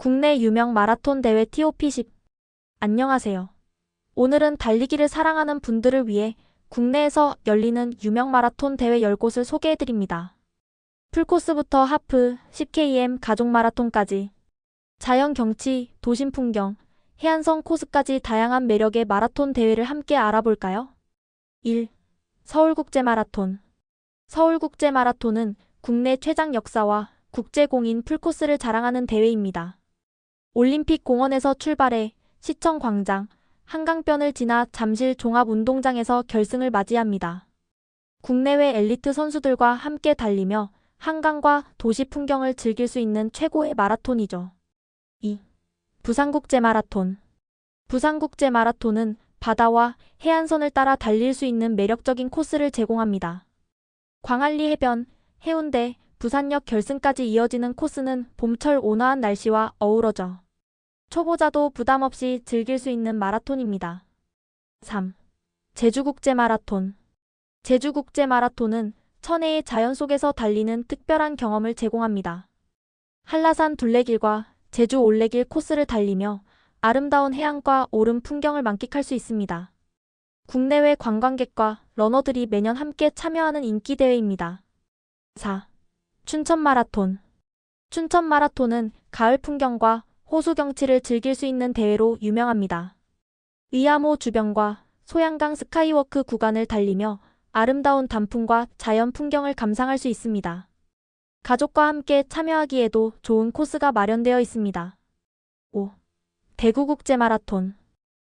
국내 유명 마라톤 대회 TOP10. 안녕하세요. 오늘은 달리기를 사랑하는 분들을 위해 국내에서 열리는 유명 마라톤 대회 10곳을 소개해드립니다. 풀코스부터 하프, 10km 가족 마라톤까지 자연 경치, 도심 풍경, 해안선 코스까지 다양한 매력의 마라톤 대회를 함께 알아볼까요? 1. 서울국제 마라톤 서울국제 마라톤은 국내 최장 역사와 국제공인 풀코스를 자랑하는 대회입니다. 올림픽 공원에서 출발해 시청 광장, 한강변을 지나 잠실 종합운동장에서 결승을 맞이합니다. 국내외 엘리트 선수들과 함께 달리며 한강과 도시 풍경을 즐길 수 있는 최고의 마라톤이죠. 2. 부산국제 마라톤 부산국제 마라톤은 바다와 해안선을 따라 달릴 수 있는 매력적인 코스를 제공합니다. 광안리 해변, 해운대, 부산역 결승까지 이어지는 코스는 봄철 온화한 날씨와 어우러져 초보자도 부담 없이 즐길 수 있는 마라톤입니다. 3. 제주국제 마라톤 제주국제 마라톤은 천혜의 자연 속에서 달리는 특별한 경험을 제공합니다. 한라산 둘레길과 제주 올레길 코스를 달리며 아름다운 해안과 오름 풍경을 만끽할 수 있습니다. 국내외 관광객과 러너들이 매년 함께 참여하는 인기 대회입니다. 4. 춘천 마라톤 춘천 마라톤은 가을 풍경과 호수 경치를 즐길 수 있는 대회로 유명합니다. 위암호 주변과 소양강 스카이워크 구간을 달리며 아름다운 단풍과 자연 풍경을 감상할 수 있습니다. 가족과 함께 참여하기에도 좋은 코스가 마련되어 있습니다. 5. 대구국제 마라톤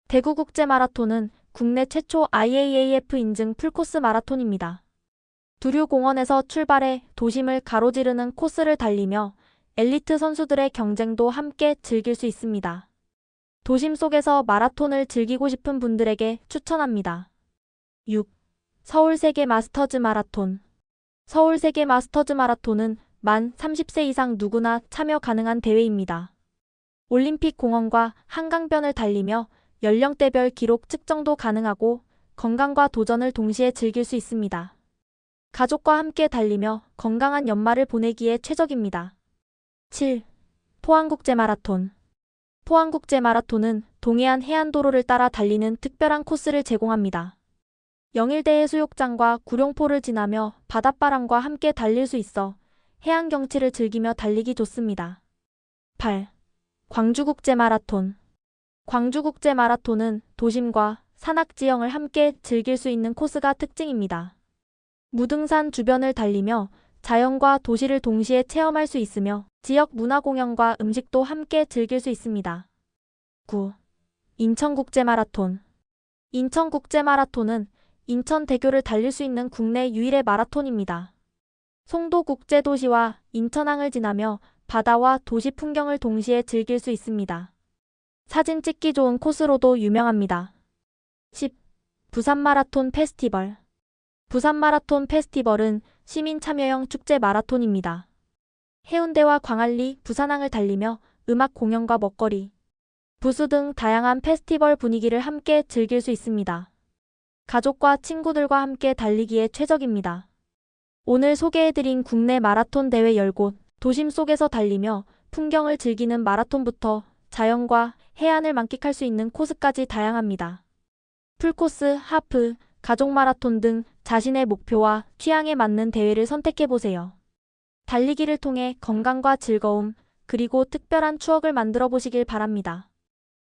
대구국제 마라톤은 국내 최초 IAAF 인증 풀코스 마라톤입니다. 두류공원에서 출발해 도심을 가로지르는 코스를 달리며 엘리트 선수들의 경쟁도 함께 즐길 수 있습니다. 도심 속에서 마라톤을 즐기고 싶은 분들에게 추천합니다. 6. 서울 세계 마스터즈 마라톤 서울 세계 마스터즈 마라톤은 만 30세 이상 누구나 참여 가능한 대회입니다. 올림픽 공원과 한강변을 달리며 연령대별 기록 측정도 가능하고 건강과 도전을 동시에 즐길 수 있습니다. 가족과 함께 달리며 건강한 연말을 보내기에 최적입니다. 7. 포항국제 마라톤 포항국제 마라톤은 동해안 해안도로를 따라 달리는 특별한 코스를 제공합니다. 영일대 해 수욕장과 구룡포를 지나며 바닷바람과 함께 달릴 수 있어 해안 경치를 즐기며 달리기 좋습니다. 8. 광주국제 마라톤 광주국제 마라톤은 도심과 산악 지형을 함께 즐길 수 있는 코스가 특징입니다. 무등산 주변을 달리며 자연과 도시를 동시에 체험할 수 있으며 지역 문화 공연과 음식도 함께 즐길 수 있습니다. 9. 인천국제 마라톤 인천국제 마라톤은 인천대교를 달릴 수 있는 국내 유일의 마라톤입니다. 송도국제도시와 인천항을 지나며 바다와 도시 풍경을 동시에 즐길 수 있습니다. 사진 찍기 좋은 코스로도 유명합니다. 10. 부산 마라톤 페스티벌 부산 마라톤 페스티벌은 시민 참여형 축제 마라톤입니다. 해운대와 광안리, 부산항을 달리며 음악 공연과 먹거리, 부수 등 다양한 페스티벌 분위기를 함께 즐길 수 있습니다. 가족과 친구들과 함께 달리기에 최적입니다. 오늘 소개해드린 국내 마라톤 대회 10곳, 도심 속에서 달리며 풍경을 즐기는 마라톤부터 자연과 해안을 만끽할 수 있는 코스까지 다양합니다. 풀코스, 하프, 가족 마라톤 등 자신의 목표와 취향에 맞는 대회를 선택해보세요. 달리기를 통해 건강과 즐거움, 그리고 특별한 추억을 만들어 보시길 바랍니다.